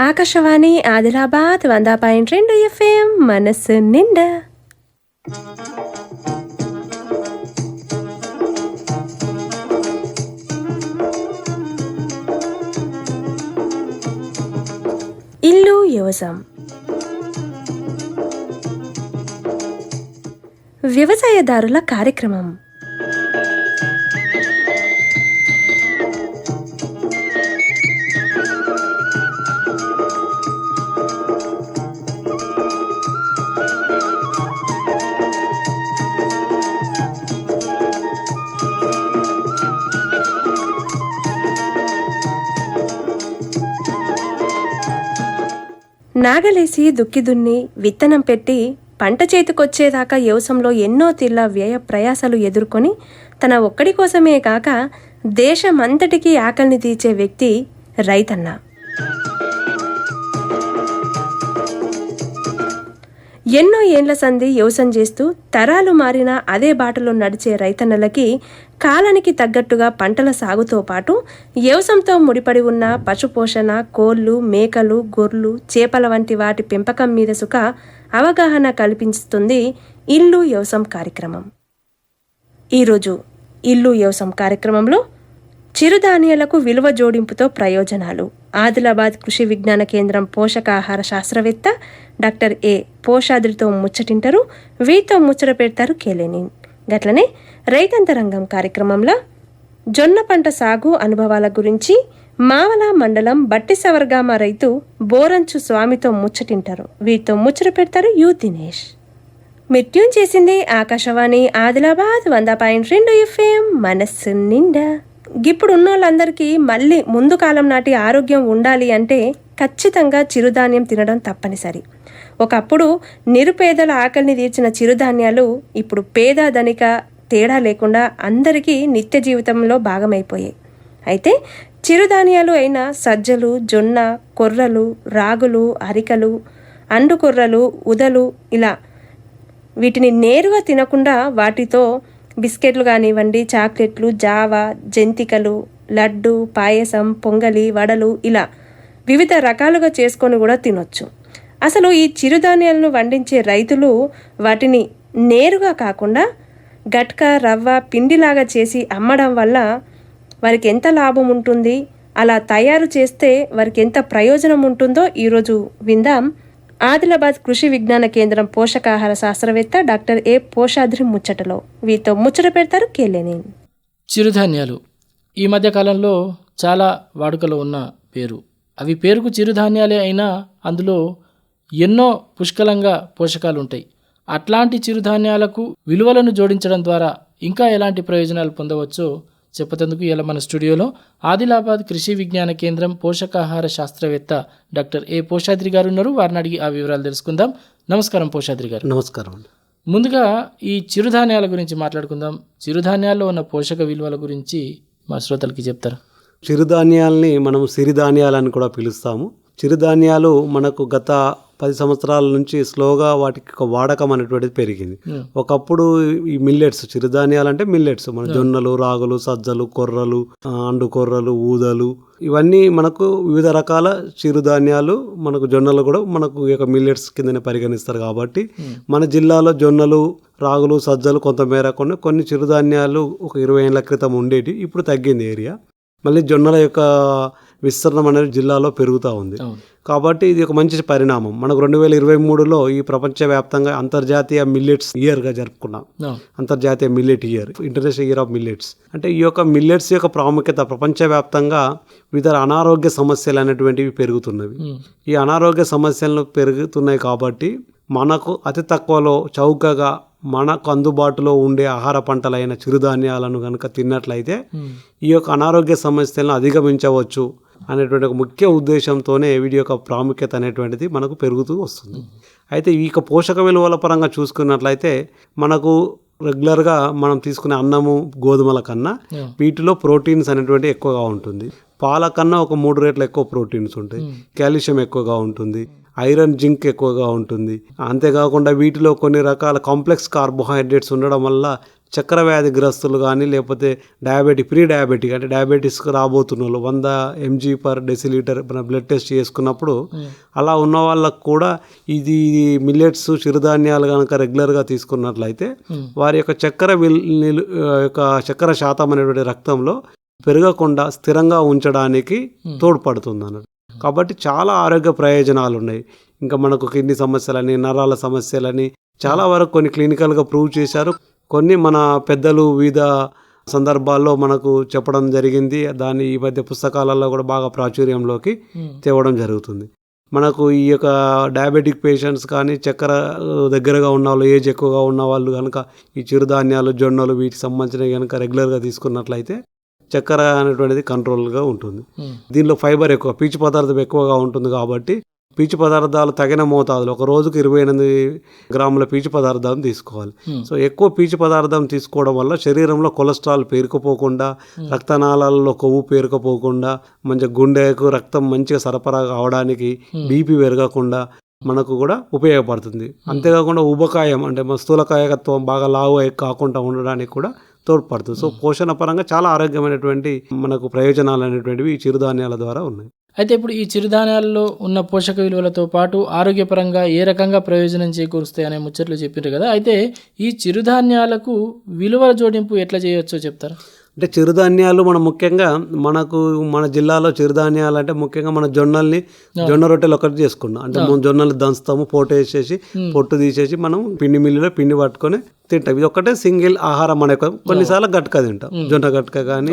ఆకాశవాణి ఆదిలాబాద్ వంద పాయింట్ రెండు ఎఫ్ఎం మనస్సు నిండా. ఇల్లు వ్యవసాయం. వ్యవసాయదారుల కార్యక్రమం. నాగలేసి దుక్కి దున్ని విత్తనం పెట్టి పంట చేతికొచ్చేదాకా యవసంలో ఎన్నో తిల్ల వ్యయ ప్రయాసాలు ఎదుర్కొని తన ఒక్కడి కోసమే కాక దేశమంతటికీ ఆకలిని తీర్చే వ్యక్తి రైతన్న. ఎన్నో ఏండ్ల సంధి వ్యవసాయం చేస్తూ తరాలు మారిన అదే బాటలో నడిచే రైతన్నలకి కాలానికి తగ్గట్టుగా పంటల సాగుతో పాటు వ్యవసాయంతో ముడిపడి ఉన్న పశుపోషణ కోళ్ళు మేకలు గొర్రెలు చేపల వంటి వాటి పెంపకం మీద సుఖ అవగాహన కల్పిస్తుంది ఇల్లు వ్యవసాయం కార్యక్రమం. ఈరోజు ఇల్లు వ్యవసాయం కార్యక్రమంలో చిరుధాన్యాలకు విలువ జోడింపుతో ప్రయోజనాలు. ఆదిలాబాద్ కృషి విజ్ఞాన కేంద్రం పోషకాహార శాస్త్రవేత్త డాక్టర్ ఏ పోషాద్రితో ముచ్చటింటారు వీతో ముచ్చట పెడతారు కేలేని గట్లనే రైతాంతరంగం కార్యక్రమంలో జొన్న పంట సాగు అనుభవాల గురించి మావల మండలం బట్టి సవర్గామ రైతు బోరంచు స్వామితో ముచ్చటింటారు. వీరితో ముచ్చట పెడతారు యూ దినేష్. మిట్యూన్ చేసింది ఆకాశవాణి ఆదిలాబాద్ వంద పాయింట్ రెండు ఎఫ్ఎం మనస్సు నిండా. ఇప్పుడు ఉన్న వాళ్ళందరికీ మళ్ళీ ముందు కాలం నాటి ఆరోగ్యం ఉండాలి అంటే ఖచ్చితంగా చిరుధాన్యం తినడం తప్పనిసరి. ఒకప్పుడు నిరుపేదల ఆకలిని తీర్చిన చిరుధాన్యాలు ఇప్పుడు పేద ధనిక తేడా లేకుండా అందరికీ నిత్య జీవితంలో భాగమైపోయాయి. అయితే చిరుధాన్యాలు అయిన సజ్జలు జొన్న కొర్రలు రాగులు అరికలు అండు కొర్రలు ఉదలు ఇలా వీటిని నేరుగా తినకుండా వాటితో బిస్కెట్లు కానివ్వండి చాక్లెట్లు జావా జంతికలు లడ్డు పాయసం పొంగలి వడలు ఇలా వివిధ రకాలుగా చేసుకొని కూడా తినొచ్చు. అసలు ఈ చిరుధాన్యాలను వండించే రైతులు వాటిని నేరుగా కాకుండా గట్క రవ్వ పిండిలాగా చేసి అమ్మడం వల్ల వారికి ఎంత లాభం ఉంటుంది? అలా తయారు చేస్తే వారికి ఎంత ప్రయోజనం ఉంటుందో ఈరోజు విందాం. ఆదిలాబాద్ కృషి విజ్ఞాన కేంద్రం పోషకాహార శాస్త్రవేత్త డాక్టర్ ఏ పోషాద్రి ముచ్చటలో. వీతో ముచ్చట పెడతారు కేలేని చిరుధాన్యాలు. ఈ మధ్య కాలంలో చాలా వాడుకలో ఉన్న పేరు. అవి పేరుకు చిరుధాన్యాలే అయినా అందులో ఎన్నో పుష్కలంగా పోషకాలు ఉంటాయి అట్లాంటి చిరుధాన్యాలకు విలువలను జోడించడం ద్వారా ఇంకా ఎలాంటి ప్రయోజనాలు పొందవచ్చో చెప్పేందుకు ఇలా మన స్టూడియోలో ఆదిలాబాద్ కృషి విజ్ఞాన కేంద్రం పోషకాహార శాస్త్రవేత్త డాక్టర్ ఏ పోషాద్రి గారు ఉన్నారు. వారిని అడిగి ఆ వివరాలు తెలుసుకుందాం. నమస్కారం పోషాద్రి గారు. నమస్కారం ముందుగా ఈ చిరుధాన్యాల గురించి మాట్లాడుకుందాం. చిరుధాన్యాల్లో ఉన్న పోషక విలువల గురించి మా శ్రోతలకి చెప్తారు? చిరుధాన్యాలని మనం సిరిధాన్యాలని కూడా పిలుస్తాము. చిరుధాన్యాలు మనకు గత పది సంవత్సరాల నుంచి స్లోగా వాటికి ఒక వాడకం అనేటువంటిది పెరిగింది. ఒకప్పుడు ఈ మిల్లెట్స్ చిరుధాన్యాలు అంటే మిల్లెట్స్. మన జొన్నలు రాగులు సజ్జలు కొర్రలు అండు కొర్రలు ఊదలు. ఇవన్నీ మనకు వివిధ రకాల చిరుధాన్యాలు మనకు జొన్నలు కూడా మనకు ఈ యొక్క మిల్లెట్స్ కిందనే పరిగణిస్తారు కాబట్టి మన జిల్లాలో జొన్నలు రాగులు సజ్జలు కొంతమేర కొన్ని కొన్ని చిరుధాన్యాలు ఒక ఇరవై ఏళ్ళ క్రితం ఉండేటి ఇప్పుడు తగ్గింది ఏరియా. మళ్ళీ జొన్నల యొక్క విస్తరణం అనేది జిల్లాలో పెరుగుతూ ఉంది. కాబట్టి ఇది ఒక మంచి పరిణామం. మనకు రెండు వేల ఇరవై మూడులో ఈ ప్రపంచవ్యాప్తంగా అంతర్జాతీయ మిల్లెట్స్ ఇయర్గా జరుపుకున్నాం. అంతర్జాతీయ millet year international year of millets. అంటే ఈ యొక్క మిల్లెట్స్ యొక్క ప్రాముఖ్యత ప్రపంచవ్యాప్తంగా వివిధ అనారోగ్య సమస్యలు అనేటువంటివి పెరుగుతున్నవి. ఈ అనారోగ్య సమస్యలు పెరుగుతున్నాయి కాబట్టి మనకు అతి తక్కువలో చౌకగా మనకు అందుబాటులో ఉండే ఆహార పంటలైన చిరుధాన్యాలను కనుక తిన్నట్లయితే. ఈ యొక్క అనారోగ్య సమస్యలను అధిగమించవచ్చు అనేటువంటి ఒక ముఖ్య ఉద్దేశంతోనే వీటి యొక్క ప్రాముఖ్యత అనేటువంటిది మనకు పెరుగుతూ వస్తుంది. అయితే ఈ యొక్క పోషక విలువల పరంగా చూసుకున్నట్లయితే మనకు రెగ్యులర్గా మనం తీసుకునే అన్నము గోధుమల కన్నా. వీటిలో ప్రోటీన్స్ అనేటువంటి ఎక్కువగా ఉంటుంది. పాల కన్నా ఒక మూడు రేట్ల ఎక్కువ ప్రోటీన్స్ ఉంటాయి. కాల్షియం ఎక్కువగా ఉంటుంది. ఐరన్ జింక్ ఎక్కువగా ఉంటుంది. అంతేకాకుండా వీటిలో కొన్ని రకాల కాంప్లెక్స్ కార్బోహైడ్రేట్స్ ఉండడం వల్ల చక్కెర వ్యాధిగ్రస్తులు కానీ లేకపోతే డయాబెటిక్ ప్రీ డయాబెటిక్ అంటే డయాబెటీస్కి రాబోతున్న వాళ్ళు వంద ఎంజీ పర్ డెసిలీటర్ మన బ్లడ్ టెస్ట్ చేసుకున్నప్పుడు అలా ఉన్న వాళ్ళకు కూడా ఇది మిల్లెట్స్ చిరుధాన్యాలు కనుక రెగ్యులర్గా తీసుకున్నట్లయితే వారి యొక్క చక్కెర యొక్క చక్కెర శాతం అనేటువంటి రక్తంలో పెరగకుండా స్థిరంగా ఉంచడానికి తోడ్పడుతుంది అన్నట్టు కాబట్టి చాలా ఆరోగ్య ప్రయోజనాలు ఉన్నాయి ఇంకా మనకు కిడ్నీ సమస్యలని నరాల సమస్యలని చాలా వరకు కొన్ని క్లినికల్గా ప్రూవ్ చేశారు. కొన్ని మన పెద్దలు వివిధ సందర్భాల్లో మనకు చెప్పడం జరిగింది. దాన్ని ఈ మధ్య పుస్తకాలలో కూడా బాగా ప్రాచుర్యంలోకి తేవడం జరుగుతుంది. మనకు ఈ యొక్క డయాబెటిక్ పేషెంట్స్ కానీ చక్కెర దగ్గరగా ఉన్న వాళ్ళు ఏజ్ ఎక్కువగా ఉన్న వాళ్ళు కనుక ఈ చిరుధాన్యాలు జొన్నలు వీటికి సంబంధించినవి కనుక రెగ్యులర్గా తీసుకున్నట్లయితే చక్కెర అనేటువంటిది కంట్రోల్గా ఉంటుంది. దీనిలో ఫైబర్ ఎక్కువ పీచు పదార్థం ఎక్కువగా ఉంటుంది కాబట్టి పీచు పదార్థాలు తగిన మోతాదులో ఒక రోజుకు ఇరవై ఎనిమిది గ్రాముల పీచు పదార్థాలను తీసుకోవాలి. సో ఎక్కువ పీచు పదార్థం తీసుకోవడం వల్ల శరీరంలో కొలెస్ట్రాల్ పేరుకుపోకుండా రక్తనాళాలలో కొవ్వు పేరుకుపోకుండా మంచి గుండెకు రక్తం మంచిగా సరఫరా కావడానికి బీపీ పెరగకుండా మనకు కూడా ఉపయోగపడుతుంది. అంతేకాకుండా ఉబకాయం అంటే మన స్థూలకాయకత్వం బాగా లావు కాకుండా ఉండడానికి కూడా తోడ్పడుతుంది. సో పోషణ పరంగా చాలా ఆరోగ్యమైనటువంటి మనకు ప్రయోజనాలు అనేటువంటివి ఈ చిరుధాన్యాల ద్వారా ఉన్నాయి. అయితే ఇప్పుడు ఈ చిరుధాన్యాలలో ఉన్న పోషక విలువలతో పాటు ఆరోగ్యపరంగా ఏ రకంగా ప్రయోజనం చేకూరుస్తాయి అనే ముచ్చట్లు చెప్పారు కదా. అయితే ఈ చిరుధాన్యాలకు విలువల జోడింపు ఎట్లా చేయవచ్చో చెప్తారా? అంటే చిరుధాన్యాలు మనం ముఖ్యంగా మనకు మన జిల్లాలో చిరుధాన్యాలు అంటే ముఖ్యంగా మన జొన్నల్ని జొన్న రొట్టెలు ఒకటి చేసుకున్నాం. అంటే మనం జొన్నలు దంచుతాము పొట్టు వేసేసి పొట్టు తీసేసి మనం పిండి మిల్లులో పిండి పట్టుకొని తింటాం. ఇది ఒకటే సింగిల్ ఆహారం మన యొక్క కొన్నిసార్లు గట్క తింటాం. జొన్న గట్క కానీ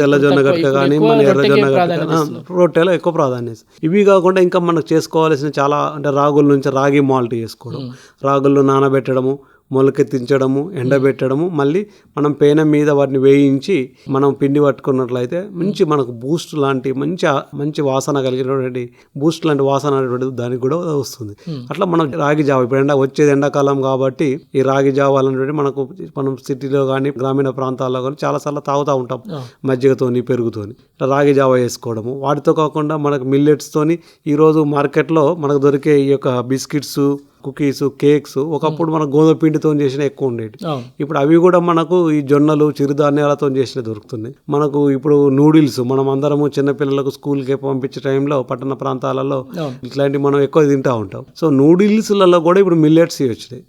తెల్ల జొన్న గట్క. కానీ మన ఎర్ర జొన్న గట్క. రొట్టెలో ఎక్కువ ప్రాధాన్యత ఇవి కాకుండా ఇంకా మనకు చేసుకోవాల్సిన చాలా అంటే రాగుల నుంచి రాగి మాల్ట్ చేసుకోవడం. రాగులు నానబెట్టడము మొలకెత్తించడము ఎండబెట్టడము మళ్ళీ మనం పేన మీద వాటిని వేయించి మనం పిండి పట్టుకున్నట్లయితే మంచి మనకు బూస్ట్ లాంటి మంచి మంచి వాసన కలిగినటువంటి బూస్ట్ లాంటి వాసన అనేటువంటిది దానికి కూడా వస్తుంది. అట్లా మనం రాగి జావ ఇప్పుడు ఎండ వచ్చేది ఎండాకాలం కాబట్టి ఈ రాగి జావ అనేటువంటి మనకు మనం సిటీలో కానీ గ్రామీణ ప్రాంతాల్లో కానీ చాలాసార్లు తాగుతూ ఉంటాం. మజ్జిగతోని పెరుగుతోని. రాగి జావ వేసుకోవడము. వాటితో కాకుండా మనకు మిల్లెట్స్తోని ఈరోజు మార్కెట్లో మనకు దొరికే ఈ యొక్క బిస్కెట్స్ కుకీస్ కేక్స్ ఒకప్పుడు మన గోధుమ పిండితో చేసిన ఎక్కువ ఉండేవి ఇప్పుడు అవి కూడా మనకు ఈ జొన్నలు చిరుధాన్యాలతో చేసిన దొరుకుతున్నాయి. మనకు ఇప్పుడు నూడిల్స్ మనం అందరము చిన్నపిల్లలకు స్కూల్కి పంపించే టైంలో పట్టణ ప్రాంతాలలో. ఇట్లాంటివి మనం ఎక్కువ తింటా ఉంటాం. సో నూడిల్స్లలో కూడా ఇప్పుడు మిల్లెట్స్ వచ్చినాయి.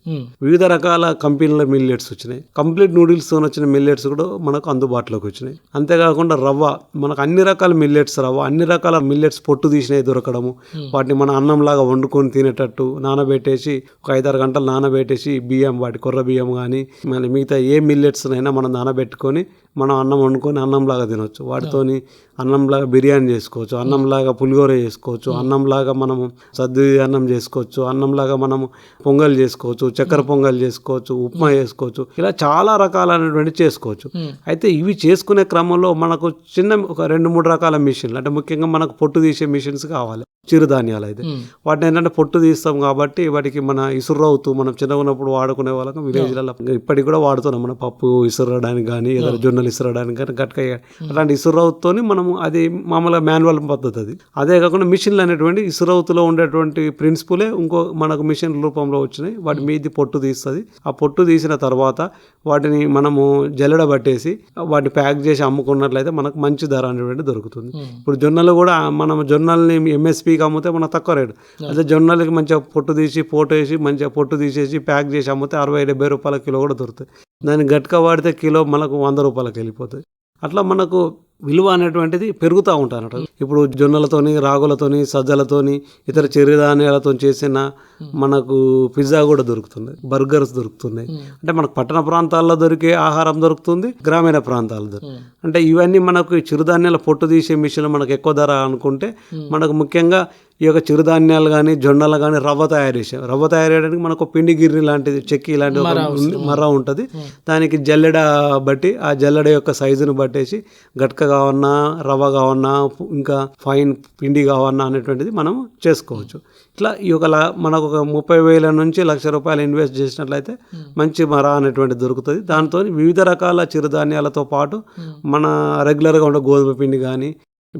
వివిధ రకాల కంపెనీల మిల్లెట్స్ వచ్చినాయి. కంప్లీట్ నూడిల్స్తో వచ్చిన మిల్లెట్స్ కూడా మనకు అందుబాటులోకి వచ్చినాయి. అంతేకాకుండా రవ్వ మనకు అన్ని రకాల మిల్లెట్స్ రవ్వ అన్ని రకాల మిల్లెట్స్ పొట్టు తీసినవి దొరకడము వాటిని మన అన్నంలాగా వండుకొని తినేటట్టు నానబెట్టేసి ఒక ఐదారు గంటలు నానబెట్టేసి బియ్యం వాటి కొర్ర బియ్యం కానీ మళ్ళీ మిగతా ఏ మిల్లెట్స్నైనా మనం నానబెట్టుకొని మనం అన్నం వండుకొని అన్నంలాగా తినొచ్చు. వాటితోని అన్నంలాగా బిర్యానీ చేసుకోవచ్చు అన్నంలాగా పులిహోర చేసుకోవచ్చు అన్నంలాగా మనము సద్ది అన్నం చేసుకోవచ్చు అన్నంలాగా మనము పొంగల్ చేసుకోవచ్చు చక్కెర పొంగల్ చేసుకోవచ్చు ఉప్మా చేసుకోవచ్చు ఇలా చాలా రకాలైనటువంటి చేసుకోవచ్చు. అయితే ఇవి చేసుకునే క్రమంలో మనకు చిన్న ఒక రెండు మూడు రకాల మిషన్లు అంటే ముఖ్యంగా మనకు పొట్టు తీసే మిషన్స్ కావాలి చిరుధాన్యాలు అయితే. వాటిని ఏంటంటే పొట్టు తీస్తాం కాబట్టి వాటికి మన ఇసురవుతూ మనం చిన్నగా ఉన్నప్పుడు వాడుకునే వాళ్ళకి విలేజ్లలో ఇప్పటికి కూడా వాడుతున్నాం మన పప్పు ఇసురడానికి కానీ ఏదైనా జొన్నలు ఇసురడానికి కానీ గట్క అట్లాంటి ఇసురవుతోని మనము అది మామూలుగా మాన్యువల్ పద్ధతి అది. అదే కాకుండా మిషన్లు అనేటువంటి ఇసురవుతులో ఉండేటువంటి ప్రిన్సిపులే ఇంకో మనకు మిషన్ రూపంలో వచ్చినాయి. వాటి మీది పొట్టు తీస్తుంది. ఆ పొట్టు తీసిన తర్వాత వాటిని మనము జల్లెడ పట్టేసి వాటిని ప్యాక్ చేసి అమ్ముకున్నట్లయితే మనకు మంచి ధర అనేటువంటి దొరుకుతుంది. ఇప్పుడు జొన్నలు కూడా మనం జొన్నల్ని ఎంఎస్పికి అమ్మితే మనకు తక్కువ రేటు. అదే జొన్నలకి మంచిగా పొట్టు తీసి పోటు వేసి మంచిగా పొట్టు తీసేసి ప్యాక్ చేసి అమ్మితే అరవై డెబ్బై రూపాయల కిలో కూడా దొరుకుతాయి. దాన్ని గట్క వాడితే కిలో మనకు వంద రూపాయలకి వెళ్ళిపోతుంది అట్లా మనకు విలువ అనేటువంటిది పెరుగుతూ ఉంటారట ఇప్పుడు జొన్నలతోని రాగులతోని సజ్జలతోని ఇతర చిరుధాన్యాలతో చేసిన మనకు పిజ్జా కూడా దొరుకుతుంది బర్గర్స్ దొరుకుతున్నాయి. అంటే మనకు పట్టణ ప్రాంతాల్లో దొరికే ఆహారం దొరుకుతుంది గ్రామీణ ప్రాంతాల్లో అంటే ఇవన్నీ మనకు చిరుధాన్యాల పొట్టు తీసే మిషన్లు మనకు ఎక్కువ ధర అనుకుంటే మనకు ముఖ్యంగా ఈ యొక్క చిరుధాన్యాలు కానీ జొన్నలు కానీ రవ్వ తయారు చేసాం రవ్వ తయారు చేయడానికి మనకు పిండి గిర్రి లాంటిది చెక్కి లాంటి ఒక మర్ర ఉంటుంది. దానికి జల్లెడ బట్టి ఆ జల్లెడ యొక్క సైజును బట్టేసి గట్క కావన్నా రవ్వ కావన్నా ఇంకా ఫైన్ పిండి కావన్నా అనేటువంటిది మనం చేసుకోవచ్చు. ఇట్లా ఈ ఒక లా- మనకు ఒక ముప్పై వేల నుంచి లక్ష రూపాయలు ఇన్వెస్ట్ చేసినట్లయితే మంచి మర అనేటువంటిది దొరుకుతుంది. దాంతో వివిధ రకాల చిరుధాన్యాలతో పాటు మన రెగ్యులర్గా ఉండే గోధుమ పిండి కానీ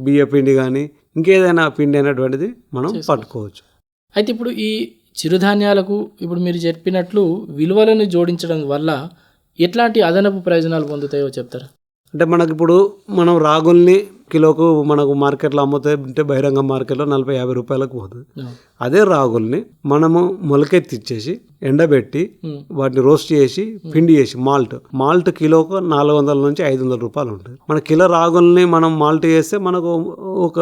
బియ్య పిండి కానీ ఇంకేదైనా పిండి అనేటువంటిది మనం పట్టుకోవచ్చు. అయితే ఇప్పుడు ఈ చిరుధాన్యాలకు ఇప్పుడు మీరు చెప్పినట్లు విలువలను జోడించడం వల్ల ఎట్లాంటి అదనపు ప్రయోజనాలు పొందుతాయో చెప్తారా? అంటే మనకి ఇప్పుడు మనం రాగుల్ని కిలోకు మనకు మార్కెట్లో అమ్ముతే అంటే బహిరంగ మార్కెట్లో నలభై యాభై రూపాయలకు పోతుంది. అదే రాగుల్ని మనము మొలకెత్తిచ్చేసి ఎండబెట్టి. వాటిని రోస్ట్ చేసి పిండి చేసి మాల్ట్ మాల్ట్ కిలోకు నాలుగు వందల నుంచి ఐదు వందల రూపాయలు ఉంటుంది మన కిలో రాగుల్ని మనం మాల్ట్ చేస్తే మనకు ఒక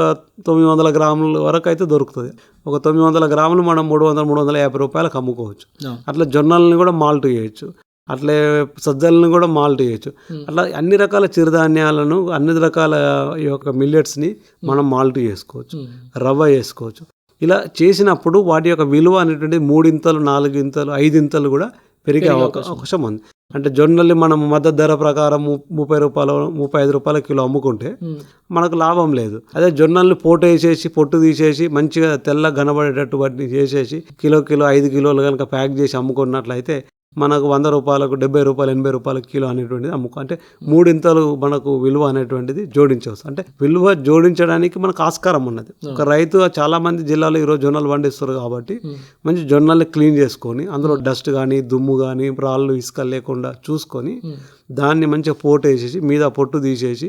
తొమ్మిది వందల గ్రాముల వరకు అయితే దొరుకుతుంది ఒక తొమ్మిది వందల గ్రాములు మనం మూడు వందల మూడు వందల యాభై రూపాయలకు అమ్ముకోవచ్చు. అట్లా జొన్నల్ని కూడా మాల్ట్ చేయొచ్చు అట్లే సజ్జల్ని కూడా మాల్ట్ చేయొచ్చు. అట్లా అన్ని రకాల చిరుధాన్యాలను అన్ని రకాల ఈ యొక్క మిల్లెట్స్ని మనం మాల్ట్ చేసుకోవచ్చు. రవ్వ చేసుకోవచ్చు. ఇలా చేసినప్పుడు వాటి యొక్క విలువ అనేటువంటి మూడింతలు నాలుగింతలు ఐదింతలు కూడా పెరిగే అవకా- అవకాశం ఉంది. అంటే జొన్నల్ని మనం మద్దతు ధర ప్రకారం ముప్పై రూపాయలు ముప్పై ఐదు రూపాయల కిలో అమ్ముకుంటే. మనకు లాభం లేదు. అదే జొన్నల్ని పోటు వేసేసి పొట్టు తీసేసి మంచిగా తెల్ల కనబడేటట్టు వాటిని చేసేసి కిలో కిలో ఐదు కిలోలు కనుక ప్యాక్ చేసి అమ్ముకున్నట్లయితే మనకు వంద రూపాయలకు డెబ్బై రూపాయలు ఎనభై రూపాయలకు కిలో అనేటువంటిది అమ్ముకో అంటే మూడింతలు మనకు విలువ అనేటువంటిది జోడించవచ్చు. అంటే విలువ జోడించడానికి మనకు ఆస్కారం ఉన్నది. ఒక రైతు చాలా మంది జిల్లాలో ఈరోజు జొన్నలు పండిస్తారు కాబట్టి మంచి జొన్నల్ని క్లీన్ చేసుకొని అందులో డస్ట్ కానీ దుమ్ము కానీ రాళ్ళు ఇసుక లేకుండా చూసుకొని దాన్ని మంచిగా పోటు వేసేసి మీద పొట్టు తీసేసి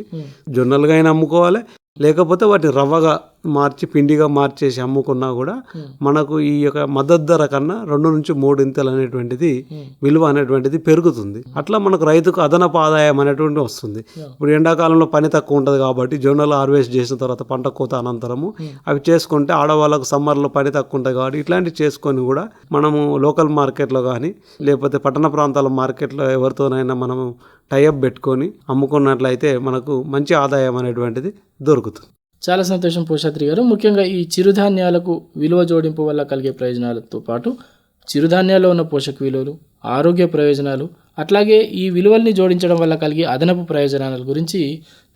జొన్నలుగా అయినా అమ్ముకోవాలి. లేకపోతే వాటిని రవ్వగా మార్చి పిండిగా మార్చేసి అమ్ముకున్నా కూడా మనకు ఈ యొక్క మద్దతు ధర కన్నా రెండు నుంచి మూడు ఇంతలు అనేటువంటిది విలువ అనేటువంటిది పెరుగుతుంది. అట్లా మనకు రైతుకు అదనపు ఆదాయం అనేటువంటి వస్తుంది. ఇప్పుడు ఎండాకాలంలో పని తక్కువ ఉంటుంది కాబట్టి జొన్నలు హార్వెస్ట్ చేసిన తర్వాత పంట కోత అనంతరము అవి చేసుకుంటే ఆడవాళ్ళకు సమ్మర్లో పని తక్కువ ఉంటుంది కాబట్టి ఇట్లాంటివి చేసుకొని కూడా మనము లోకల్ మార్కెట్లో కానీ లేకపోతే పట్టణ ప్రాంతాల మార్కెట్లో ఎవరితోనైనా మనము టైఅప్ పెట్టుకొని అమ్ముకున్నట్లయితే మనకు మంచి ఆదాయం అనేటువంటిది దొరుకుతుంది. చాలా సంతోషం పోషాత్రి గారు. ముఖ్యంగా ఈ చిరుధాన్యాలకు విలువ జోడింపు వల్ల కలిగే ప్రయోజనాలతో పాటు చిరుధాన్యాల్లో ఉన్న పోషక విలువలు ఆరోగ్య ప్రయోజనాలు అట్లాగే ఈ విలువల్ని జోడించడం వల్ల కలిగే అదనపు ప్రయోజనాల గురించి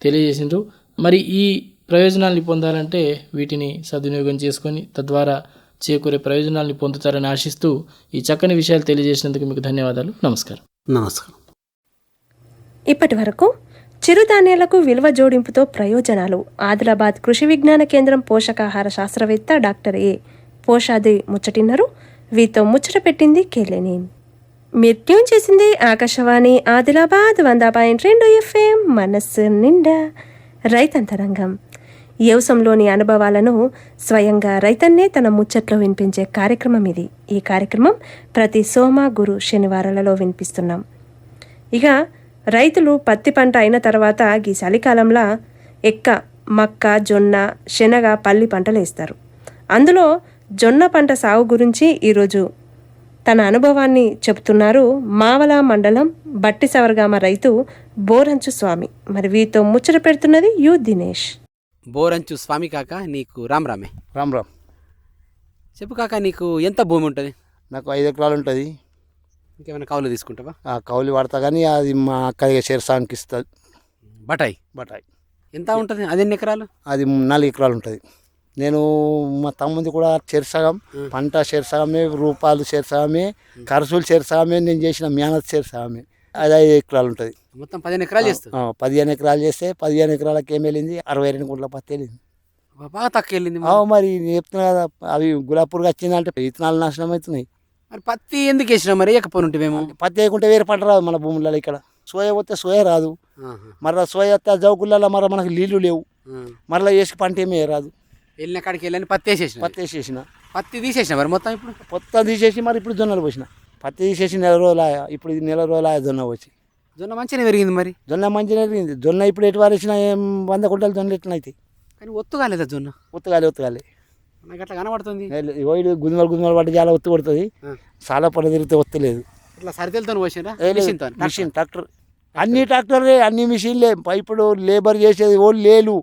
తెలియజేసిండ్రు. మరి ఈ ప్రయోజనాల్ని పొందాలంటే వీటిని సద్వినియోగం చేసుకొని తద్వారా చేకూరే ప్రయోజనాల్ని పొందుతారని ఆశిస్తూ ఈ చక్కని విషయాలు తెలియజేసినందుకు మీకు ధన్యవాదాలు. నమస్కారం. నమస్కారం. ఇప్పటి వరకు చిరుధాన్యాలకు విలువ జోడింపుతో ప్రయోజనాలు. ఆదిలాబాద్ కృషి విజ్ఞాన కేంద్రం పోషకాహార శాస్త్రవేత్త డాక్టర్ ఏ పోషాది ముచ్చటిన్నారు. వీతో ముచ్చట పెట్టింది కేలేని. మీరు ట్యూన్ చేసింది ఆకాశవాణి ఆదిలాబాద్ వంద పాయింట్ రెండు ఎఫ్ఎం మనస్సు నిండా రైతంతరంగం. యవసంలోని అనుభవాలను స్వయంగా రైతన్నే తన ముచ్చట్లో వినిపించే కార్యక్రమం ఇది. ఈ కార్యక్రమం ప్రతి సోమ గురు శనివారాలలో వినిపిస్తున్నాం. ఇక రైతులు పత్తి పంట అయిన తర్వాత ఈ చలికాలంలో ఎక్క మక్క జొన్న శనగ పల్లి పంటలు వేస్తారు. అందులో జొన్న పంట సాగు గురించి ఈరోజు తన అనుభవాన్ని చెబుతున్నారు మావల మండలం బట్టి సవర్గామ రైతు బోరంచు స్వామి. మరి వీతో ముచ్చట పెడుతున్నది యు దినేష్. బోరంచు స్వామి కాక నీకు రామ్ రామే. రామ్ రామ్. చెప్పు కాక నీకు ఎంత భూమి ఉంటుంది? నాకు ఐదు ఎకరాలు ఉంటుంది. ఇంకేమైనా కౌలు తీసుకుంటావా? ఆ కౌలు పడతా కానీ అది మా అక్క షేర్సానికి ఇస్తుంది బటాయి బటాయి ఎంత ఉంటుంది? అది ఎన్ని ఎకరాలు? అది నాలుగు ఎకరాలు ఉంటుంది. నేను మా తమ్ముది కూడా చెరసగం పంట చెరసగమే రూపాయలు చెరసగమే ఖర్చులు చెరసగమే నేను చేసిన మేనత్ చెరసగమే అది ఐదు ఎకరాలు ఉంటుంది. మొత్తం పదిహేను ఎకరాలు చేస్తావు? ఆ, పదిహేను ఎకరాలు చేస్తే పదిహేను ఎకరాలకి ఏం వెళ్ళింది? అరవై రెండు గుంట్ల పత్తి వెళ్ళింది. బాగా తక్కువ వెళ్ళింది మరి. మరి నేను చెప్తున్నా కదా అవి గులాపూర్గా వచ్చిందంటే విత్తనాలు నాశనం అవుతున్నాయి. మరి పత్తి ఎందుకు వేసినావు మరి? వేయకపోనుంటివేమో. పత్తి వేయకుంటే వేరే పంట రాదు మన భూములలో ఇక్కడ. సోయ పోతే సోయ రాదు. మరలా సోయ వస్తే ఆ జౌకులలో మరి మనకు నీళ్ళు లేవు. మరలా వేసి పంట ఏమీ రాదు. వెళ్ళిన కాడికి వెళ్ళని పత్తి వేసేసిన పత్తి వేసేసిన. పత్తి తీసేసిన మరి మొత్తం ఇప్పుడు? పొత్తం తీసేసి మరి ఇప్పుడు జొన్నలు పోసిన. పత్తి తీసేసి నెల రోజులు ఆయా ఇప్పుడు నెల రోజులు ఆయా జొన్న వచ్చి జొన్న మంచిగా పెరిగింది మరి? జొన్న మంచిగా ఎరిగింది జొన్న ఇప్పుడు ఎటు వారేసిన ఏం వంద కుంటలు జొన్నలు ఎట్లా అవుతాయి కానీ ఒత్తు కాలేదా జొన్న? ఉత్తగాలి ఉత్తగాలి నాకు అట్లా కనబడుతుంది. ఓయిడు గుంజమలు గుంజమలు పట్టి చాలా ఒత్తు కొడుతుంది. ఆ. చాలా పడ తిరిగితే ఒత్తలేదు. ఇట్లా సరితెలతో పోసినా మిషన్ ట్రాక్టర్. అన్ని ట్రాక్టర్లే అన్ని మిషన్లే. ఇప్పుడు లేబర్ చేసేది ఓళ్ళు లేలు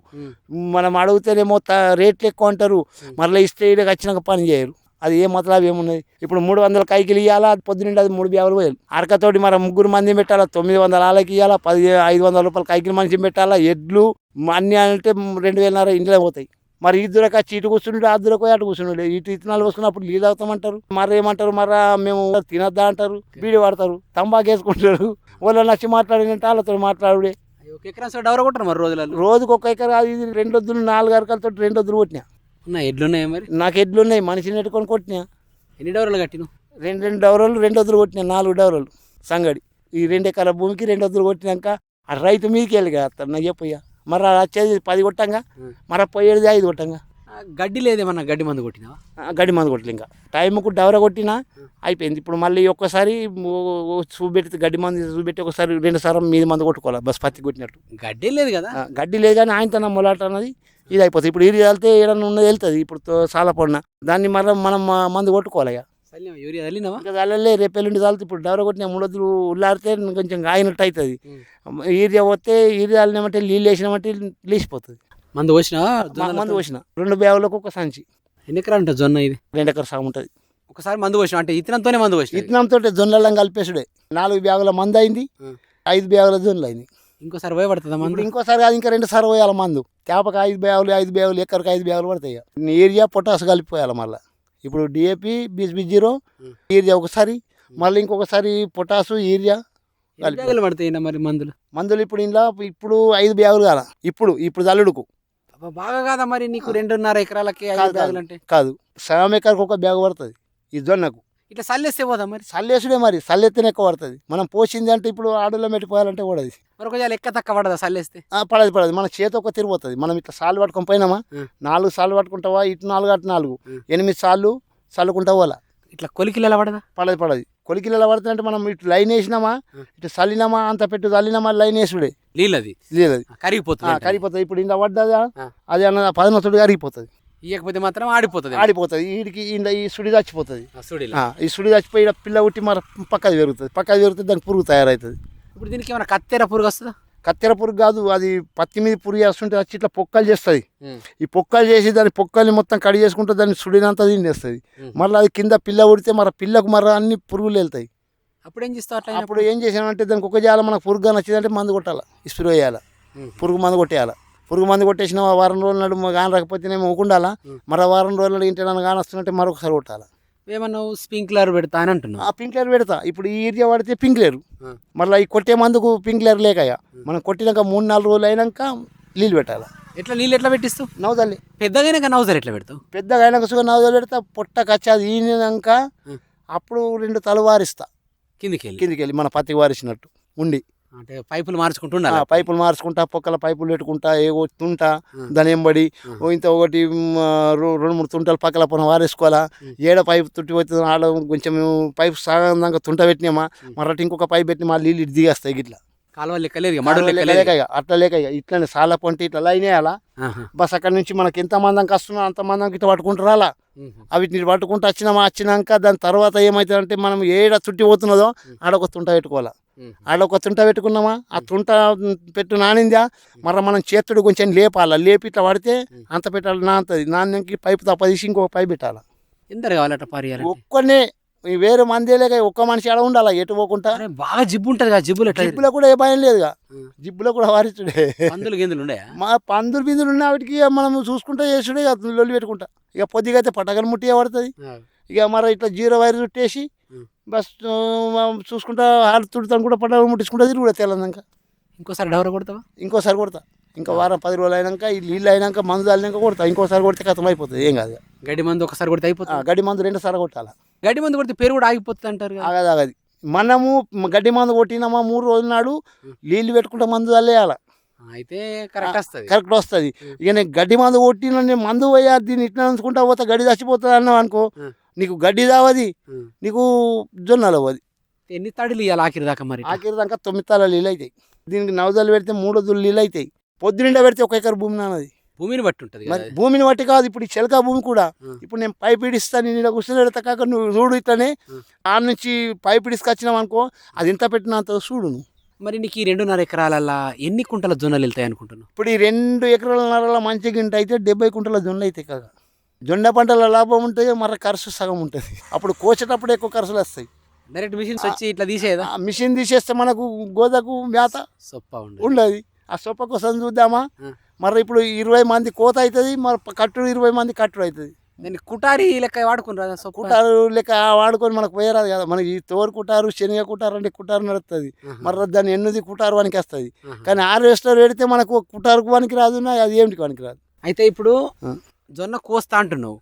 మనం అడిగితేనేమో రేట్లు ఎక్కువ అంటారు. మరలా ఇస్తే ఈడకి వచ్చినాక పని చేయరు. అది ఏ మతలాభం ఏమున్నది? ఇప్పుడు మూడు వందల కైకిలు ఇవ్వాలా పొద్దున్నే అది మూడు యాభై వేలు అరకతోటి మన ముగ్గురు మంది పెట్టాలా తొమ్మిది వందల ఆలకి ఇవ్వాలా పది ఐదు వందల రూపాయలు కైకిలు మనిషి పెట్టాలా ఎడ్లు అన్ని అంటే రెండు వేలన్నర ఇంట్లో పోతాయి. మరి ఈ దూరకు వచ్చి ఇటు కూర్చుంటే ఆ దూరకు పోయి అటు కూర్చుండే ఇటు ఇత్తనాలు పోసుకున్నప్పుడు నీళ్ళు తాగుతామంటారు మరి ఏమంటారు? మరా మేము తినొద్దా అంటారు? బీడి వాడతారు. తంబాకు వేసుకుంటారు. వాళ్ళు నచ్చి మాట్లాడినంటే వాళ్ళతో మాట్లాడుడే. ఒక ఎకరం సో డవర కొట్టరు మరి రోజులలో? రోజుకు ఒక ఎకరా ఇది రెండు వద్దులు నాలుగు అరకలతో రెండు వద్దులు కొట్టినా. ఉన్నాయి ఎడ్లు ఉన్నాయి మరి? నాకు ఎడ్లు ఉన్నాయి మనిషిని పెట్టుకొని కొట్టినా. ఎన్ని డవరలు కట్టిను రెండు రెండు డవరలు రెండు వద్దులు కొట్టినా నాలుగు డవరలు సంగడి. ఈ రెండు ఎకరాల భూమికి రెండు వందలు కొట్టినాక ఆ రైతు మీదకి వెళ్ళి కదా నాకు చెప్పయ్యా మరి వచ్చేది పది కొట్టంగా. మరి పోయేది ఐదు కొట్టంగా. గడ్డి లేదేమన్నా గడ్డి మందు కొట్టినావా? ఆ, గడి మందు కొట్టలే ఇంకా. టైంకు డవర కొట్టినా అయిపోయింది. ఇప్పుడు మళ్ళీ ఒక్కసారి చూపెట్టి గడ్డి మందు చూపెట్టి ఒకసారి రెండు సార్లు మీద మందు కొట్టుకోవాలి బస్ పత్తి కొట్టినట్టు. గడ్డే లేదు కదా? గడ్డి లేదు కానీ ఆయనతో నా మొలాట అన్నది ఇది అయిపోతుంది. ఇప్పుడు ఇది వెళ్తే ఏదన్నా ఉన్నది వెళ్తుంది. ఇప్పుడు చాలా పడిన. దాన్ని మళ్ళీ మనం మందు కొట్టుకోవాలి యూరియా చల్లినావా ఇంకా ఇప్పుడు డవర కొట్టిన మూడు రోజులు ఉల్లాడితే కొంచెం గాయనట్టు అవుతుంది. ఉం. ఈరియా పోతే ఈరియా చల్లినామంటే నీళ్ళు వేసినామంటే లేచిపోతుంది. మందు జొన్నలతో? మందు పోసిన. రెండు బ్యాగులకు ఒక సంచి. ఎన్ని ఎకరాలు ఉంటుంది జొన్న ఇది? రెండు ఎకర సాగు ఉంటుంది. ఒకసారి మందు పోసినా అంటే ఇతనంతోనే మందు పోసిన ఇత్తనంతో జొన్నలం కలిపేసుడే. నాలుగు బ్యాగుల మందు అయింది. ఐదు బ్యాగుల జొన్నలు అయింది. ఇంకోసారి పోయబడుతుందా మందు? ఇంకోసారి కాదు ఇంకా రెండు సార్లు పోయాలి మందు. తేపకి ఐదు బ్యాగులు ఐదు బ్యాగులు ఎక్కడికి ఐదు బ్యాగులు పడతాయి. ఏరియా పొటాస్ కలిపిపోయాలి మళ్ళీ. ఇప్పుడు డిఏపి బీస్ బి జీరో ఉం. ఏరియా ఒకసారి మళ్ళీ ఇంకొకసారి పొటాసు బ్యాగులు పడతాయి మరి మందులు? మందులు ఇప్పుడు ఇంట్లో ఇప్పుడు ఐదు బ్యాగులు కాల. ఇప్పుడు ఇప్పుడు జల్లుడుకు. అబ్బా, బాగా కాదా మరి నీకు రెండున్నర ఎకరాలకి ఐదు కాదు, బ్యాగులు కాదు. అంటే కాదు. సగం ఎకరకు ఒక బ్యాగ్ పడుతుంది. ఈ జొన్నకు. ఇట్లా చల్లేస్తే పోదా మరి? సల్లేసుడే మరి సల్లెత్తేనే ఎక్కువ పడుతుంది. మనం పోసింది అంటే ఇప్పుడు ఆడులో మెట్టిపోయాలంటే పడదు. మరి కొంచెం ఎక్క తక్క పడదా చల్లేస్తే ఆ, పడదు పడదు. మన చేతి ఒక తిరిగిపోతుంది మనం ఇట్లా సార్లు పట్టుకొని పోయినామా. నాలుగు సార్లు పట్టుకుంటావా? ఇటు నాలుగు అటు నాలుగు. ఎనిమిది సార్లు చల్లుకుంటా పోలా ఇట్లా కొలికిలు ఎలా పడదా? పడదు పడదు. కొలికిలలో పడుతుందంటే మనం ఇటు లైన్ వేసినామా. ఇటు చల్లినామా అంత పెట్టు చల్లినామా లైన్ వేసుడే. నీళ్ళది లేదు అది కరిగిపోతుంది. కరిగిపోతుంది. ఇప్పుడు ఇంత పడ్డదా. అది అన్న పదనొత్తుడు కరిగిపోతుంది. ఇయ్యకపోతే మాత్రం ఆడిపోతుంది. ఆడిపోతుంది. వీడికి ఈ సుడి చచ్చిపోతుంది. ఈ సుడి చచ్చిపోయి పిల్ల ఉట్టి మన పక్కది పెరుగుతుంది. పక్కది పెరుగుతుంది దానికి పురుగు తయారవుతుంది ఇప్పుడు దీనికి ఏమైనా కత్తెర పురుగు వస్తుందా? కత్తెర పురుగు కాదు అది పత్తి మీద పురుగు వేస్తుంటే వచ్చి ఇట్లా పొక్కలు చేస్తుంది. ఈ పొక్కలు చేసి దాని పొక్కల్ని మొత్తం కడి చేసుకుంటే దాన్ని సుడినంతా తినేస్తుంది. మళ్ళీ అది కింద పిల్ల ఉడితే మరి పిల్లకు మరి అన్ని పురుగులు వెళ్తాయి. అప్పుడు ఏం చేస్తావు అప్పుడు ఏం చేసామంటే దానికి ఒక జాల మనకు పురుగు నచ్చిందంటే మందు కొట్టాలి. స్ప్రే వేయాలి. పురుగు మందు కొట్టేయాలి. పురుగు మందు కొట్టేసిన వారం రోజుల నాడు కాని రాకపోతేనేమో ఊకుండాలా. మరో వారం రోజుల నాడు ఇంటి నన్ను కాని వస్తున్నట్టే మరొకసారి కొట్టాలి? ఏమన్నావు స్ప్రింక్లర్ పెడతా అని అంటున్నావు? ఆ పింక్లర్ పెడతా. ఇప్పుడు ఈ ఏరియా పడితే పింక్లేరు. మళ్ళీ ఈ కొట్టే మందుకు పింక్లర్ లేకయ్యా. మనం కొట్టినాక మూడు నాలుగు రోజులు అయినాక నీళ్ళు పెట్టాలి? ఎట్లా నీళ్ళు ఎట్లా పెట్టిస్తావు నవ్వుతల్లి పెద్దగానే నౌజర్ ఎట్లా పెడతావు? పెద్దగా అయినాక సుగా నవ్వుదలు పెడతా. పొట్ట కచ్చాది ఈనాక. అప్పుడు రెండు తల వారిస్తా కిందికి వెళ్ళి కిందికి వెళ్ళి మన పత్తి వారిసినట్టు. ఉండి. అంటే పైపులు మార్చుకుంటూ ఆ, ఉండాలి పైపులు మార్చుకుంటా పొక్కల పైపులు పెట్టుకుంటా ఏవో తుంటా. దాని ఎంబడి ఇంత ఒకటి రెండు మూడు తుంటలు పక్కల పొన వారేసుకోవాలా. ఏడ పైపు తుట్టి పోతుంది ఆడ కొంచెం పైపు సాగం దాకా తుంట పెట్టినామా ఉం. మరటి ఇంకొక పైపు పెట్టి మా నీళ్ళు ఇటు దిగేస్తాయి ఇట్లా కాలువ లెక్క లేదు లేక అట్లా లేక ఇట్లనే సాల పొంటి ఇట్లా లైన్ వేయాలా. బస్ అక్కడ నుంచి మనకి ఎంత మందం వస్తున్నా అంత మందం ఇట్లా పట్టుకుంటారా అలా. అవి నీరు పట్టుకుంటూ వచ్చినామా వచ్చినాక దాని తర్వాత ఏమవుతుందంటే మనం ఏడ చుట్టి పోతున్నదో ఆడ ఒక తుంట పెట్టుకోవాలా. ఆడ ఒక తుంట పెట్టుకున్నామా? ఆ తుంట పెట్టు నానిందా? మళ్ళీ మనం చేతుడు కొంచెం లేపాలా? లేపి ఇట్లా పడితే అంత పెట్టాలి నాంతది. నాన్నకి పైపు తప్ప తీసి ఇంకొక పైపు పెట్టాలి? ఎందరు కావాలట పారియాలంటే ఒక్కనే వేరే మందే లేక ఒక్క మనిషి ఆడ ఉండాలా? ఎటు పోకుండా? బాగా జిబ్బు ఉంటది కదా జిబ్బులు జిబ్బులో కూడా ఏ భయం లేదుగా. జిబ్బులో కూడా వారిచుడే పందులు గిందులు ఉండయా మా పందులు బిందులు ఉన్న వాటికి మనం చూసుకుంటా చేసుడే లొల్లి పెట్టుకుంటా. ఇక పొద్దుగా అయితే పట్టగలు ముట్టి పడుతుంది ఇక మరి ఇట్లా జీరో వైర్ చుట్టేసి. బస్ చూసుకుంటా హాలు తుడుతాను కూడా పట్టగలు ముట్టించుకుంటా తిరిగి కూడా తెల్లన్నాక ఇంకోసారి డవర కొడతావా? ఇంకోసారి కొడతా. ఇంకా వారం పది రోజులు అయినాక ఈ నీళ్ళు అయినాక మందు తాలినాక కొడతా. ఇంకోసారి కొడితే కథం అయిపోతుంది ఏం కాదు. గడ్డి మందు ఒకసారి కొడితే అయిపోతుంది? గడ్డి మందు రెండు సార్లు కొట్టాలా. గడ్డి మందు కొడితే పేరు కూడా ఆగిపోతుంది అంటారు ఆగదు ఆగది. మనము గడ్డి మందు కొట్టినామా మూడు రోజుల నాడు నీళ్ళు పెట్టుకుంటే మందు చల్లేయాల అయితే కరెక్ట్ వస్తుంది. కరెక్ట్ వస్తుంది. ఇక నేను గడ్డి మందు కొట్టిన నేను మందు పోయా దీన్ని ఇట్లా ఉంచుకుంటా పోతే గడ్డి చచ్చిపోతుంది అన్నావు అనుకో. నీకు గడ్డి తావది నీకు జొన్నలు అవ్వది. ఎన్ని తడిలు ఇవ్వాలి ఆఖరి దాకా మరి ఆఖరి దాకా తొమ్మిది తాళ నీళ్ళు అవుతాయి. దీనికి నవదలు పెడితే మూడు వదులు నీళ్ళు అవుతాయి. పొద్దునిండా పెడితే ఒక ఎకర భూమి నానది భూమిని బట్టి ఉంటుంది మరి భూమిని బట్టి కాదు ఇప్పుడు ఈ చిలక భూమి కూడా. ఇప్పుడు నేను పైప్ ఇడిస్తాను నేను కూర్చొని కాక నువ్వు చూడు ఇట్లనే. ఆ. నుంచి పైప్ ఇడిసుకొచ్చినావు అనుకో అది ఎంత పెట్టినంత చూడు నువ్వు. మరి నీకు ఈ రెండున్నర ఎకరాలల్లా ఎన్ని కుంటల జొన్నలు వెళ్తాయి అనుకుంటున్నావు? ఇప్పుడు ఈ రెండు ఎకరాలన్నర మంచి గింట అయితే డెబ్బై కుంటల జొన్నలు అవుతాయి కాక. జొన్న పంటల లాభం ఉంటుంది మరి ఖర్చు సగం ఉంటుంది. అప్పుడు కోసేటప్పుడు ఎక్కువ ఖర్చులు వస్తాయి. డైరెక్ట్ మిషన్స్ వచ్చి ఇట్లా తీసేదా ఆ మిషన్ తీసేస్తే మనకు గోదకు మేత సొప్ప ఉండు ఉండదు. ఆ సొప్ప కోసం చూద్దామా. మరి ఇప్పుడు ఇరవై మంది కోత అవుతుంది మరి కట్టుడు ఇరవై మంది కట్టుడు అవుతుంది దాన్ని కుటారి లెక్క వాడుకుని సొప్ప? కుటారు లెక్క వాడుకొని మనకు పోయేరాదు కదా. మనకి ఈ తోరు కుటారు శనగ కుటారు అంటే కుటారు నడుస్తుంది. మరి దాన్ని ఎన్నది కుటారు వానికి వస్తుంది. కానీ హార్వెస్టర్ పెడితే మనకు కుటారుకు వానికి రాదు నా అది ఏమిటి వానికి రాదు? అయితే ఇప్పుడు. జొన్న కోస్తా అంటున్నావు.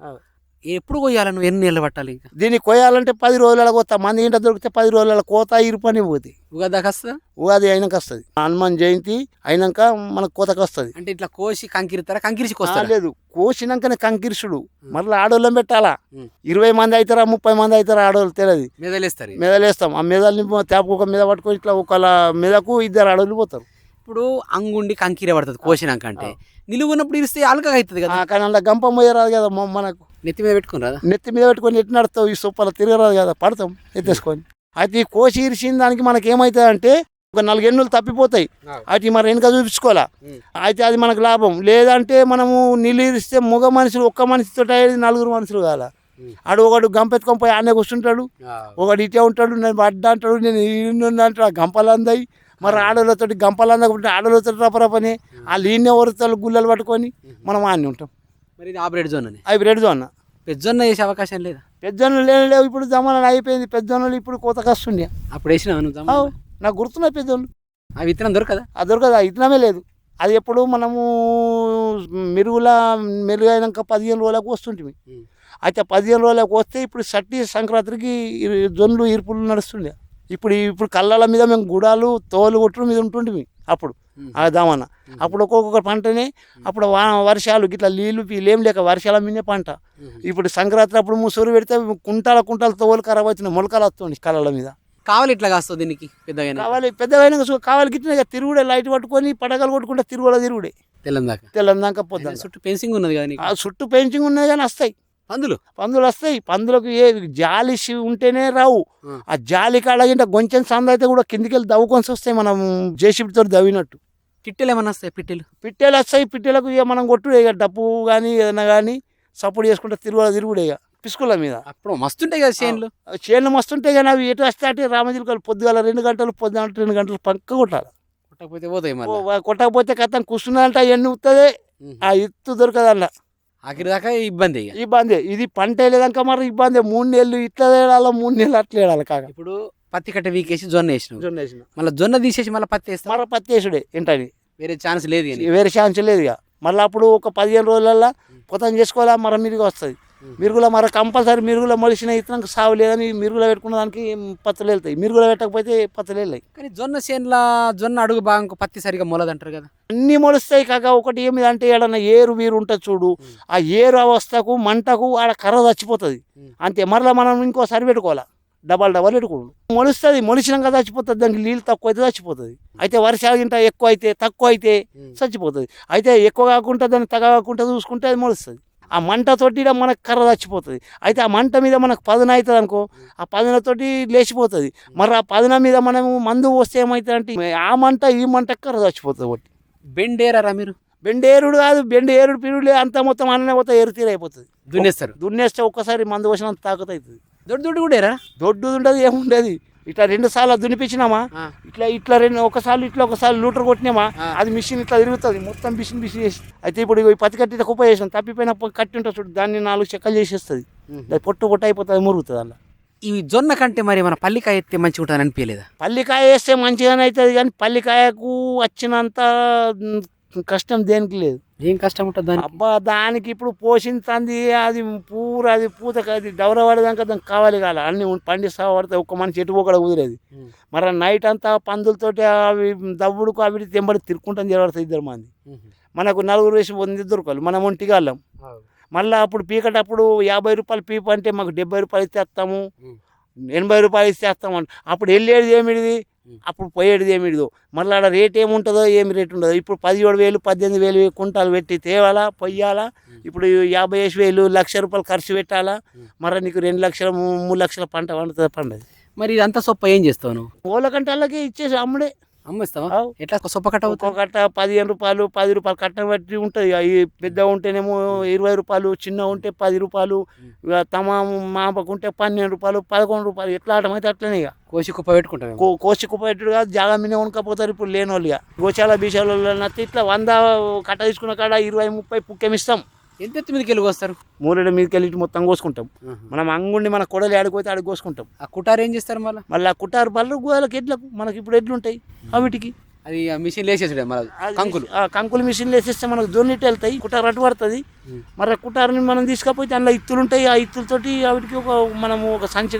ఎప్పుడు కొయ్యాలి నువ్వు? ఎన్ని నెలలు పట్టాలి ఇంకా? దీన్ని కోయాలంటే పది రోజుల కోత మంది ఇంట దొరికితే పది రోజుల కోత ఇరుపని పోతాయి ఉగాది దాకా వస్తుందా? ఉగాది అయినాక వస్తుంది. హనుమాన్ జయంతి అయినాక మనకు కోతకు వస్తుంది. అంటే ఇట్లా కోసి కంకిరిస్తారా కంకిరిచి ఆ, కోస్తారా లేదు. కోసినాకనే కంకిరుసుడు. మళ్ళీ ఆడోళ్ళం పెట్టాలా. ఇరవై మంది అవుతారా ముప్పై మంది అవుతారా ఆడోళ్ళు తెలియదు మెదలేస్తారు. మెదలేస్తాం. ఆ మెదల్ని తేప ఒక మీద పట్టుకొని ఇట్లా ఒకళ్ళ మీదకు ఇద్దరు ఆడోళ్ళు పోతారు. ఇప్పుడు అంగుండి కంకిర పడుతుంది కోసినాక అంటే నిలువు ఉన్నప్పుడు ఇరిస్తే అలకగా అవుతుంది కదా కానీ అలా గంప మొయ్యరాదు కదా మొ- మనకు నెత్తి మీద పెట్టుకుని రాదా నెత్తి మీద పెట్టుకొని ఎట్టి నడుస్తావు ఈ సొప్పల తిరగరాదు కదా పడతాం ఎత్తేసుకొని అయితే ఈ కోసి ఇరిసిన దానికి మనకి ఏమవుతుంది అంటే ఒక నాలుగు ఎన్నులు తప్పిపోతాయి అటు మరి వెనుక చూపించుకోవాలా. అయితే అది మనకు లాభం లేదంటే మనము నీళ్ళు ఇరిస్తే మగ మనుషులు ఒక్క మనిషితో అయ్యేది నలుగురు మనుషులు కావాలా ఉం. ఆడు ఒకడు గంపెత్తుకొని పోయి ఆనే కూర్చుంటాడు ఒకడు ఇటే ఉంటాడు నేను అడ్డ అంటాడు నేను ఆ గంపలు అందాయి మరి ఆడోళ్ళతో గంపలు అందకుంటే ఆడోళ్ళతో రపరపని వాళ్ళు ఈయన వరుతాలు గుల్లలు పట్టుకొని మనం ఆన్ని ఉంటాం. మరి ఇది ఆపరేట్ జోన్ అని అవి రెడీ అన్న పెద్దజొన్న వేసే అవకాశం లేదా? పెద్దోళ్ళు లేని లేవు ఇప్పుడు జమానా అయిపోయింది. పెద్దోళ్ళు ఇప్పుడు కోతకు వస్తుండే అప్పుడు వేసినావు నువ్వు నాకు గుర్తున్నాయి పెద్దోళ్ళు ఆ విత్తనం దొరకదా? అది దొరకదు అది ఇతనమే లేదు. అది ఎప్పుడు మనము మెరుగుల మెరుగైనాక పదిహేను రోజులకు వస్తుంటిమి. అయితే పదిహేను రోజులకు వస్తే ఇప్పుడు సట్టి సంక్రాంతికి జొన్లు ఇరుపులు నడుస్తుండే. ఇప్పుడు ఇప్పుడు కళ్ళల మీద మేము గుడాలు తోలు కొట్టుడు మీద ఉంటుంటిమి అప్పుడు. ఆ దామన అప్పుడు ఒక్కొక్క పంటనే అప్పుడు వా వర్షాలు గిట్లా నీళ్ళు ఏం లేక వర్షాల మీదే పంట. ఇప్పుడు సంక్రాంతి అప్పుడు ముసూరు పెడితే కుంటాల కుంటాల తోలు ఖరాబ్ అవుతున్నాయి మొలకలు వస్తుంది కళ్ళల మీద. కావాలి ఇట్లా కాస్తుంది దీనికి పెద్దగా కావాలి పెద్దగా కావాలి గిట్టిన తిరుగుడే లైట్ పట్టుకొని పడగలు కొట్టుకుంటే తిరుగుడే తిరుగుడే. తెల్లం దాకా తెల్లందాక పొద్దున్న. చుట్టూ ఫెన్సింగ్ ఉన్నది ఆ చుట్టూ పెంచింగ్ ఉన్నాయి కానీ వస్తాయి. పందులు. పందులు వస్తాయి పందులకు ఏ జాలి ఉంటేనే రావు. ఆ. జాలి కాడగింటే కొంచెం సంద అయితే కూడా కిందికి వెళ్ళి దవ్వుకొని వస్తాయి మనం జేసీబీతో దవ్వినట్టు. పిట్టెలు ఏమన్నా వస్తాయి పిట్టెలు? పిట్టెలు వస్తాయి. పిట్టెలకు ఇక మనం కొట్టుడే ఇక డప్పు కానీ ఏదైనా కానీ సపోర్ట్ చేసుకుంటే తిరుగుడ తిరుగుడే ఇక. పిసుకుల మీద. అప్పుడు మస్తుంటాయి కదా చేన్లు. చేనులు మస్తుంటాయి కానీ అవి ఎటు వస్తే అటు రామజిల్కలు పొద్దుగాల రెండు గంటలు పొద్దున రెండు గంటలు పక్క కొట్టాలి. కొట్టకపోతే పోతాయి కొట్టకపోతే కథం కూర్చున్నారంటే ఎన్ని ఉత్తదే. ఆ ఎత్తు దొరకదన్న ఆఖరి దాకా ఇబ్బంది ఇబ్బంది. ఇది పంట వెళ్ళేదాకా మరి ఇబ్బంది. మూడు నెలలు ఇట్లా వేయాలి మూడు నెలలు అట్లా వేయాలి కాక. ఇప్పుడు పత్తి కట్ట వీకేసి జొన్న వేసినావు. జొన్న వేసిన. మళ్ళీ జొన్న తీసేసి మళ్ళీ పత్తి వేస్తావు? మర పత్తి వేసుడే ఏంటని వేరే ఛాన్స్ లేదు వేరే ఛాన్స్ లేదు ఇక. మళ్ళీ అప్పుడు ఒక పదిహేను రోజులల్లో పొతం చేసుకోవాలా మర మిరుగు వస్తుంది. మిరుగులో మర కంపల్సరీ మిరుగులో మొలిసిన ఇతనికి సాగు లేదని మిరుగులో పెట్టుకున్న దానికి పత్తులు వెళ్తాయి. మిరుగులో పెట్టకపోతే పత్తులు వెళ్ళాయి. కానీ జొన్న చేనుల జొన్న అడుగు బాగా పత్తి సరిగా మొలదంటారు కదా? అన్నీ మొలుస్తాయి కాక ఒకటి ఏమి అంటే ఏడన్నా ఏరు వీరు ఉంటుంది చూడు ఆ ఏరు అవస్థకు మంటకు ఆడ కర్ర చచ్చిపోతుంది. అంతే మరలా మనం ఇంకోసారి పెట్టుకోవాలా? డబల్ డబల్ పెట్టుకోడు మొలుస్తుంది మొలిచినాక చచ్చిపోతుంది దానికి నీళ్ళు తక్కువ అయితే చచ్చిపోతుంది. అయితే వర్షాలు గింట ఎక్కువ అయితే తక్కువ అయితే చచ్చిపోతుంది. అయితే ఎక్కువ కాకుండా దాన్ని తగ్గ కాకుండా చూసుకుంటే అది మొలుస్తుంది. ఆ మంటతోటి మనకు కర్ర చచ్చిపోతుంది. అయితే ఆ మంట మీద మనకు పదున అవుతుంది అనుకో ఆ పదునతోటి లేచిపోతుంది. మరి ఆ పదున మీద మనము మందు పోస్తే ఏమవుతుంది అంటే ఆ మంట ఈ మంట కర్ర చచ్చిపోతుంది ఒకటి. బెండేరారా మీరు? బెండ ఏరుడు కాదు బెండ ఏరుడు పిరుడు అంతా మొత్తం అన్నీ మొత్తం ఎరు తీరైపోతుంది దున్నేస్తారు. దున్నేస్తే ఒక్కసారి మందు పోసినంత తాకత అవుతుంది దొడ్డు దొడ్డు కూడా ఏరా? దొడ్డు ఉండదు ఏముండదు. ఇట్లా రెండు సార్లు దున్నిపించినామా? ఆ. ఇట్లా ఇట్లా రెండు ఒకసారి ఇట్లా ఒకసారి లూటర్ కొట్టినామా. అది మిషన్ ఇట్లా తిరుగుతుంది. మొత్తం మిషన్ మిషన్ చేసి. అయితే ఇప్పుడు ఈ పత్తి కట్టి కుప్ప చేసాం తప్పిపోయిన కట్టి ఉంటుంది చూడు దాన్ని నాలుగు చెక్కలు చేసేస్తుంది. అది పొట్టు పొట్టు అయిపోతుంది మురుగుతుంది అలా ఈ జొన్న కంటే మరి మన పల్లికాయ ఎత్తే మంచిగా ఉంటుంది అనిపించలేదా? పల్లికాయ వేస్తే మంచిగానే అవుతుంది కానీ పల్లికాయకు వచ్చినంత కష్టం దేనికి లేదు. ఏం కష్టం ఉంటుంది దానికి? అబ్బా దానికి ఇప్పుడు పోషించింది అది పూర అది పూత అది డౌర పడేదాకా దానికి కావాలి కాల అన్ని పండిస్తా పడితే ఒక్క మనిషి ఎటు పోకడ కుదిరేది. మరి నైట్ అంతా పందులతోటి అవి దవ్వుడుకు అవి తెంబడి తిరుక్కుంటాం జరగడుతుంది ఇద్దరు మంది. మనకు నలుగురు వేసి వంద దొరకాలి మనం ఒంటికి వెళ్ళాం మళ్ళీ అప్పుడు పీకటప్పుడు యాభై రూపాయలు పీపు అంటే మాకు డెబ్బై రూపాయలు ఇచ్చేస్తాము. ఎనభై రూపాయలు ఇచ్చేస్తాము అంట అప్పుడు వెళ్ళేది ఏమిడిది ఉం. అప్పుడు పోయేది ఏమిడిదో మళ్ళీ ఆడ రేట్ ఏముంటుందో ఏమి రేట్ ఉండదు. ఇప్పుడు పదిహేడు వేలు పద్దెనిమిది వేలు కుంటాలు పెట్టి తేవాలా పొయ్యాలా? ఇప్పుడు యాభై వేసి వేలు లక్ష రూపాయలు ఖర్చు పెట్టాలా. మరి నీకు రెండు లక్షల మూడు లక్షల పంట పండుతుంది? పండదు. మరి ఇదంతా సొప్ప ఏం చేస్తావు నువ్వు? ఓల కంటే వాళ్ళకి ఇచ్చేసి అమ్ముడే. అమ్మేస్తావా. ఎట్లా సొప్ప కట్ట అవుతుంది? కట్ట పదిహేను రూపాయలు పది రూపాయలు కట్టం బట్టి ఉంటుంది. ఈ పెద్ద ఉంటేనేమో ఇరవై రూపాయలు చిన్న ఉంటే పది రూపాయలు ఇక తమ మాపకుంటే పన్నెండు రూపాయలు పదకొండు రూపాయలు ఎట్లా ఆడమైతే అట్లనే ఇక. కోసి కుప్ప పెట్టుకుంటావు కో కోసి కుప్పేట్టుడు కాదు జాగా మీద ఉనకపోతారు ఇప్పుడు లేని వాళ్ళు ఇక. గోచాల బీసాల నత్తి ఇట్లా వంద కట్ట తీసుకున్న కాడ ఇరవై ముప్పై పుక్కెం ఇస్తాం. ఎంత ఎత్తు మీదకి వెళ్ళి వస్తారు మూరెడు మీదకి వెళ్ళి మొత్తం కోసుకుంటాం. మనం అంగుండి మన కొడలు ఆడిపోతే ఆడికి కోసుకుంటాం. ఆ కుటారు ఏం చేస్తారు మళ్ళీ? మళ్ళీ ఆ కుట్టారు పళ్ళు గోదలకు ఎడ్లకు మనకి ఇప్పుడు ఎడ్లు ఉంటాయి. అవిటికి. అది మిషన్ వేసేసాడు మన కంకులు. ఆ కంకులు మిషన్లు వేసేస్తే మనకు దొన్నిటి వెళ్తాయి కుటారు అటు పడుతుంది. మరి ఆ కుటారుని మనం తీసుకపోతే అందులో ఇత్తులు ఉంటాయి ఆ ఇత్తులతోటి వాటికి ఒక మనము ఒక సంచి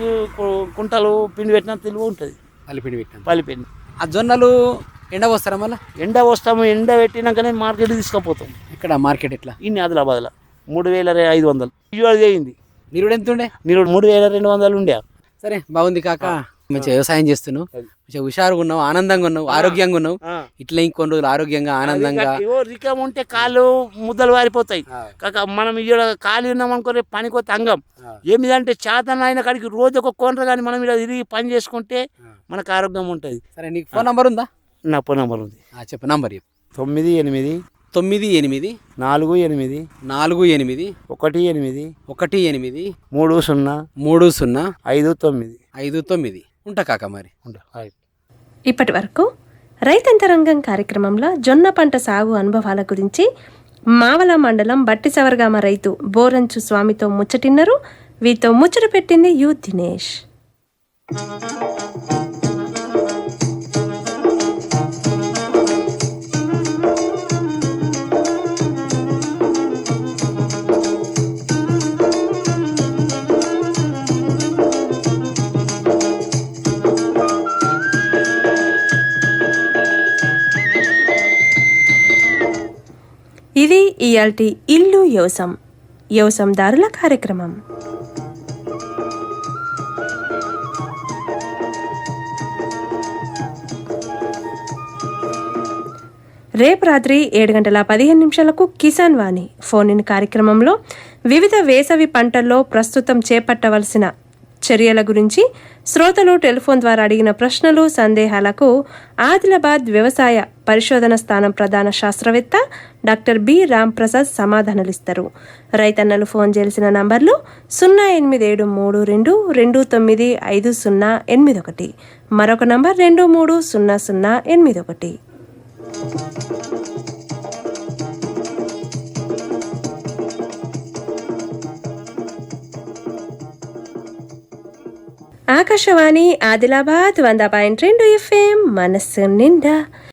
కుంటలు పిండి పెట్టిన తెలుగు ఉంటుంది. అల్లిపిండి పెట్టాం పలిపిండి ఆ జొన్నలు ఎండ పోస్తారా మళ్ళీ? ఎండ వస్తాము ఎండ పెట్టినాకనే మార్కెట్ తీసుకుపోతాం. ఇక్కడ మార్కెట్ ఎట్లా? ఇన్ని ఆదిలాబాద్లో. మూడు వేల ఐదు వందలు. ఇవాళ చేయింది నిరుడు ఎంత ఉండే మీరు మూడు వేల రెండు వందలు ఉండే. సరే బాగుంది కాక. మంచిగా వ్యవసాయం చేస్తున్నావు. మంచిగా హుషారుగా ఉన్నావు ఆనందంగా ఉన్నావు ఆరోగ్యంగా ఉన్నావు. ఇట్లా ఇంకొన్ని రోజులు ఆరోగ్యంగా ఆనందంగా. రికం ఉంటే కాళ్ళు ముద్దలు వారిపోతాయి. కాక మనం ఇక్కడ ఖాళీ ఉన్నాం అనుకో రేపు పనికి అంగం ఏమిదంటే చేతన అయిన కాడికి రోజు ఒక కోనర కానీ మనం ఇక్కడ తిరిగి పని చేసుకుంటే మనకు ఆరోగ్యం ఉంటుంది. సరే నీకు ఫోన్ నంబర్ ఉందా? నా ఫోన్ నెంబర్ ఉంది. చెప్పు నంబర్ చెప్పు. తొమ్మిది ఎనిమిది తొమ్మిది ఎనిమిది నాలుగు ఎనిమిది నాలుగు ఎనిమిది ఒకటి ఎనిమిది ఒకటి ఎనిమిది మూడు సున్నా మూడు సున్నా ఐదు తొమ్మిది ఐదు తొమ్మిది ఉంటా కాక మరి. ఉంటా. ఇప్పటి వరకు రైతంతరంగం కార్యక్రమంలో జొన్న పంట సాగు అనుభవాల గురించి మావల మండలం బట్టిసవర్గామ రైతు బోరంచు స్వామితో ముచ్చటిన్నరు. వీతో ముచ్చట పెట్టింది యు దినేష్. ఇయాల్టి ఇల్లు యోసం యోసందారుల కార్యక్రమం. రేపు రాత్రి ఏడు గంటల పదిహేను నిమిషాలకు కిసాన్ వాణి ఫోన్ ఇన్ కార్యక్రమంలో వివిధ వేసవి పంటల్లో ప్రస్తుతం చేపట్టవలసిన చర్యల గురించి శ్రోతలు టెలిఫోన్ ద్వారా అడిగిన ప్రశ్నలు సందేహాలకు ఆదిలాబాద్ వ్యవసాయ పరిశోధన స్థానం ప్రధాన శాస్త్రవేత్త డాక్టర్ బి. రాంప్రసాద్ సమాధానాలిస్తారు. రైతన్నలు ఫోన్ చేయాల్సిన నంబర్లు సున్నా ఎనిమిది ఏడు మూడు రెండు రెండు తొమ్మిది ఐదు సున్నా ఎనిమిది ఒకటి. మరొక నంబర్ రెండు మూడు సున్నా సున్నా ఎనిమిది ఒకటి. ఆకాశవాణి ఆదిలాబాద్ వంద పాయింట్ రెండు ఎఫ్ఎం మనస్సు నిండా